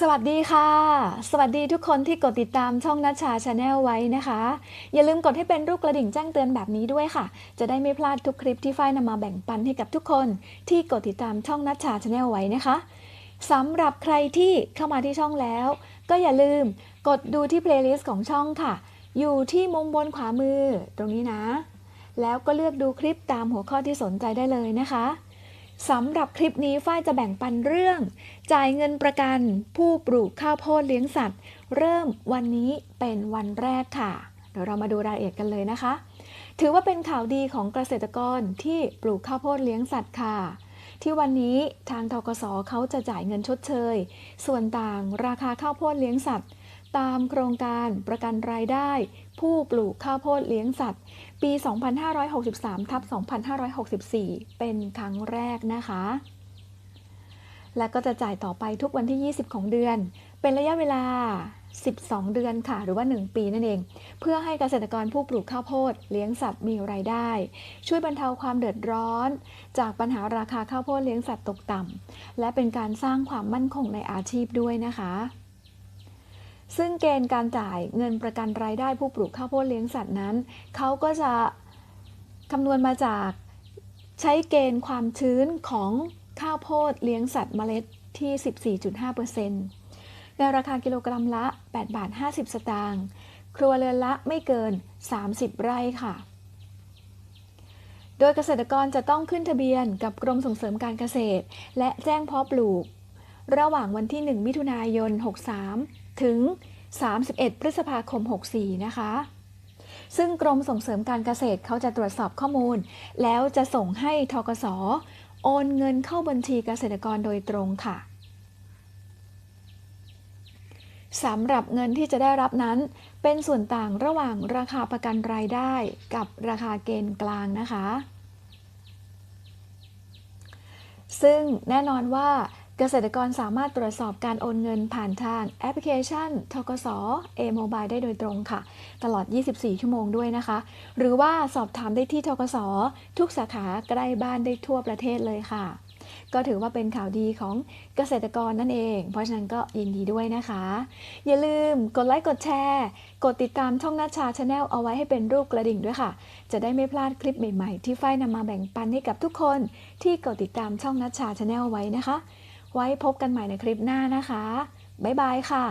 สวัสดีค่ะ สวัสดีทุกคนที่กดติดตามช่องนัชชาชาแนลไว้นะคะ อย่าลืมกดให้เป็นรูปกระดิ่งแจ้งเตือนแบบนี้ด้วยค่ะ จะได้ไม่พลาดทุกคลิปที่ฝ้ายนำมาแบ่งปันให้กับทุกคน ที่กดติดตามช่องนัชชาชาแนลไว้นะคะสำหรับใครที่เข้ามาที่ช่องแล้ว ก็อย่าลืมกดดูที่เพลย์ลิสต์ของช่องค่ะ อยู่ที่มุมบนขวามือตรงนี้นะ แล้วก็เลือกดูคลิปตามหัวข้อที่สนใจได้เลยนะคะ สำหรับคลิปนี้ฝ้ายจะแบ่งปันเรื่อง จ่ายเงินประกัน ผู้ปลูกข้าวโพดเลี้ยงสัตว์ เริ่มวันนี้เป็นวันแรกค่ะ เดี๋ยวเรามาดูรายละเอียดกันเลยนะคะ ถือว่าเป็นข่าวดีของเกษตรกรที่ปลูกข้าวโพดเลี้ยงสัตว์ค่ะ ที่วันนี้ทางทกสเขาจะจ่ายเงินชดเชย ส่วนต่างราคาข้าวโพดเลี้ยงสัตว์ ตามโครงการประกันรายได้ ผู้ปลูกข้าวโพดเลี้ยงสัตว์ ปี 2563ทับ2564 เป็นครั้งแรกนะคะ และก็จะจ่ายต่อไปทุกวันที่ 20 ของเดือน เป็นระยะเวลา 12 เดือนค่ะ หรือว่า 1 ปีนั่นเอง เพื่อให้เกษตรกรผู้ปลูกข้าวโพดเลี้ยงสัตว์มีรายได้ ช่วยบรรเทาความเดือดร้อน จากปัญหาราคาข้าวโพดเลี้ยงสัตว์ตกต่ำและเป็นการสร้างความมั่นคงในอาชีพด้วยนะคะ ซึ่งเกณฑ์การจ่ายเงินประกันรายได้ผู้ปลูกข้าวโพดเลี้ยงสัตว์นั้น เขาก็จะคำนวณมาจากใช้เกณฑ์ความชื้นของข้าวโพดเลี้ยงสัตว์เมล็ดที่ 14.5%ในราคากิโลกรัมละ 8 บาท 50 สตางค์ครัวเรือนละไม่เกิน 30 ไร่ค่ะ โดยเกษตรกรจะต้องขึ้นทะเบียนกับกรมส่งเสริมการเกษตร และแจ้งเพาะปลูก ระหว่างวันที่ 1 มิถุนายน 63 ถึง 31 พฤษภาคม 64 นะคะ ซึ่งกรมส่งเสริมการเกษตรเขาจะตรวจสอบข้อมูล แล้วจะส่งให้ทกสโอนเงินเข้าบัญชีเกษตรกรโดยตรงค่ะสำหรับเงินที่จะได้รับนั้น เป็นส่วนต่างระหว่างราคาประกันรายได้กับราคาเกณฑ์กลางนะคะ ซึ่งแน่นอนว่า เกษตรกรสามารถตรวจสอบการโอนเงินผ่านทางแอปพลิเคชันทกส A-Mobile ได้โดยตรงค่ะ ตลอด 24 ชั่วโมงด้วยนะคะ หรือว่าสอบถามได้ที่ทกสทุกสาขาใกล้บ้านได้ทั่วประเทศเลยค่ะ ก็ถือว่าเป็นข่าวดีของเกษตรกรนั่นเอง เพราะฉะนั้นก็ยินดีด้วยนะคะ อย่าลืมกดไลค์กดแชร์ กดติดตามช่องนัชชาชาแนลเอาไว้ให้เป็นรูปกระดิ่งด้วยค่ะ จะได้ไม่พลาดคลิปใหม่ๆ ที่ฝ้ายนำมาแบ่งปันให้กับทุกคน ที่กดติดตามช่องนัชชาชาแนลไว้นะคะ ไว้พบกันใหม่ในคลิปหน้านะคะ บ๊ายบายค่ะ